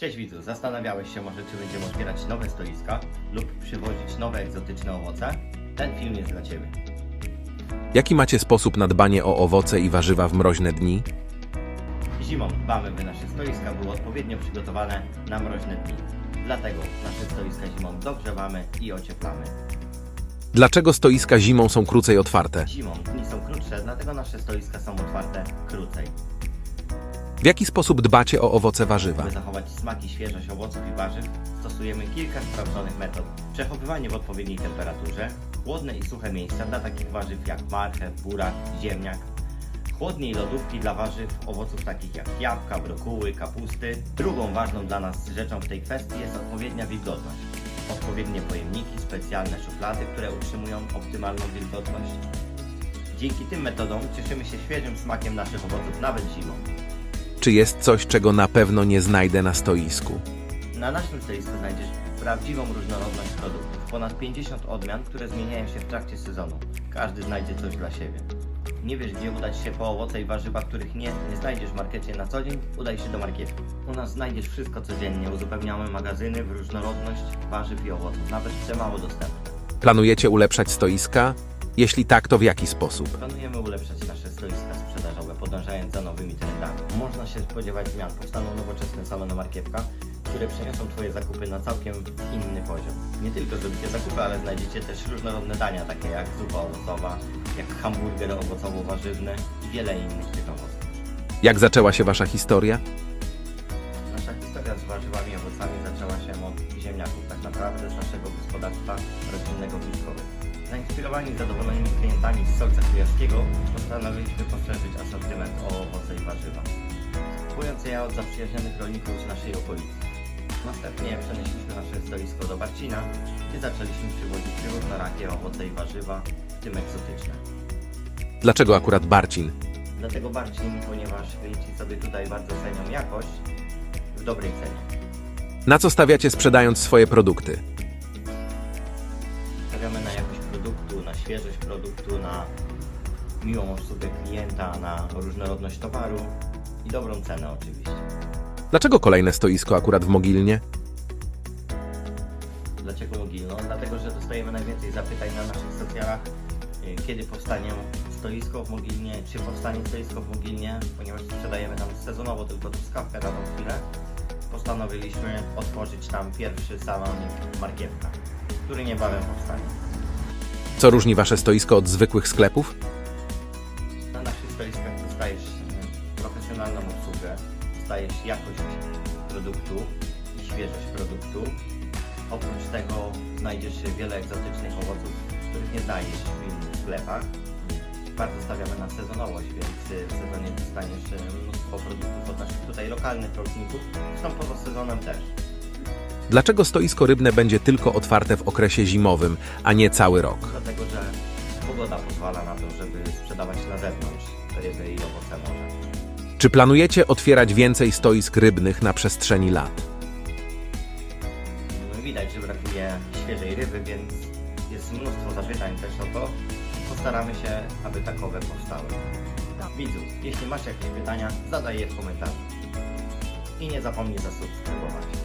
Cześć widzu, zastanawiałeś się może, czy będziemy otwierać nowe stoiska lub przywozić nowe egzotyczne owoce? Ten film jest dla Ciebie. Jaki macie sposób na dbanie o owoce i warzywa w mroźne dni? Zimą dbamy, by nasze stoiska były odpowiednio przygotowane na mroźne dni. Dlatego nasze stoiska zimą dogrzewamy i ocieplamy. Dlaczego stoiska zimą są krócej otwarte? Zimą dni są krótsze, dlatego nasze stoiska są otwarte krócej. W jaki sposób dbacie o owoce warzywa? By zachować smak i świeżość owoców i warzyw, stosujemy kilka sprawdzonych metod. Przechowywanie w odpowiedniej temperaturze, chłodne i suche miejsca dla takich warzyw jak marchew, burak, ziemniak, chłodniej lodówki dla warzyw, owoców takich jak jabłka, brokuły, kapusty. Drugą ważną dla nas rzeczą w tej kwestii jest odpowiednia wilgotność. Odpowiednie pojemniki, specjalne szuflady, które utrzymują optymalną wilgotność. Dzięki tym metodom cieszymy się świeżym smakiem naszych owoców nawet zimą. Czy jest coś, czego na pewno nie znajdę na stoisku? Na naszym stoisku znajdziesz prawdziwą różnorodność produktów. Ponad 50 odmian, które zmieniają się w trakcie sezonu. Każdy znajdzie coś dla siebie. Nie wiesz, gdzie udać się po owoce i warzywa, których nie, nie znajdziesz w markecie na co dzień? Udaj się do marketu. U nas znajdziesz wszystko codziennie. Uzupełniamy magazyny w różnorodność warzyw i owoców, nawet w mało dostępne. Planujecie ulepszać stoiska? Jeśli tak, to w jaki sposób? Planujemy ulepszać nasze stoiska sprzedażowe, podążając za nowymi trendami. Można się spodziewać zmian. Powstaną nowoczesne salony markietka, które przeniosą Twoje zakupy na całkiem inny poziom. Nie tylko zrobicie zakupy, ale znajdziecie też różnorodne dania, takie jak zupa owocowa, jak hamburger owocowo-warzywny i wiele innych tych owoców. Jak zaczęła się wasza historia? Nasza historia z warzywami i owocami zaczęła się od ziemniaków, tak naprawdę z naszego gospodarstwa rodzinnego w Wilkowie. Zainspirowani zadowolonymi klientami z Solca Kujawskiego postanowiliśmy poszerzyć asortyment o owoce i warzywa. Kupując je od zaprzyjaźnionych rolników z naszej okolicy. Następnie przenieśliśmy nasze stoisko do Barcina, gdzie zaczęliśmy przywozić różnorakie owoce i warzywa, w tym egzotyczne. Dlaczego akurat Barcin? Dlatego Barcin, ponieważ klienci sobie tutaj bardzo cenią jakość w dobrej cenie. Na co stawiacie sprzedając swoje produkty? Świeżość produktu, na miłą obsługę klienta, na różnorodność towaru i dobrą cenę oczywiście. Dlaczego kolejne stoisko akurat w Mogilnie? Dlaczego Mogilno? Dlatego, że dostajemy najwięcej zapytań na naszych socjalach, y, kiedy powstanie stoisko w Mogilnie, czy powstanie stoisko w Mogilnie, ponieważ sprzedajemy tam sezonowo tylko truskawkę na tą chwilę. Postanowiliśmy otworzyć tam pierwszy salonik markiewka, który niebawem powstanie. Co różni wasze stoisko od zwykłych sklepów? Na naszych stoiskach dostajesz profesjonalną obsługę, dostajesz jakość produktu i świeżość produktu. Oprócz tego znajdziesz wiele egzotycznych owoców, których nie znajdziesz w innych sklepach. Bardzo stawiamy na sezonowość, więc w sezonie dostaniesz mnóstwo produktów od naszych tutaj lokalnych rolników, zresztą poza sezonem też. Dlaczego stoisko rybne będzie tylko otwarte w okresie zimowym, a nie cały rok? Dlatego, że pogoda pozwala na to, żeby sprzedawać na zewnątrz ryby i owoce morza. Czy planujecie otwierać więcej stoisk rybnych na przestrzeni lat? No widać, że brakuje świeżej ryby, więc jest mnóstwo zapytań też o to. Postaramy się, aby takowe powstały. Widzu, jeśli masz jakieś pytania, zadaj je w komentarzu. I nie zapomnij zasubskrybować.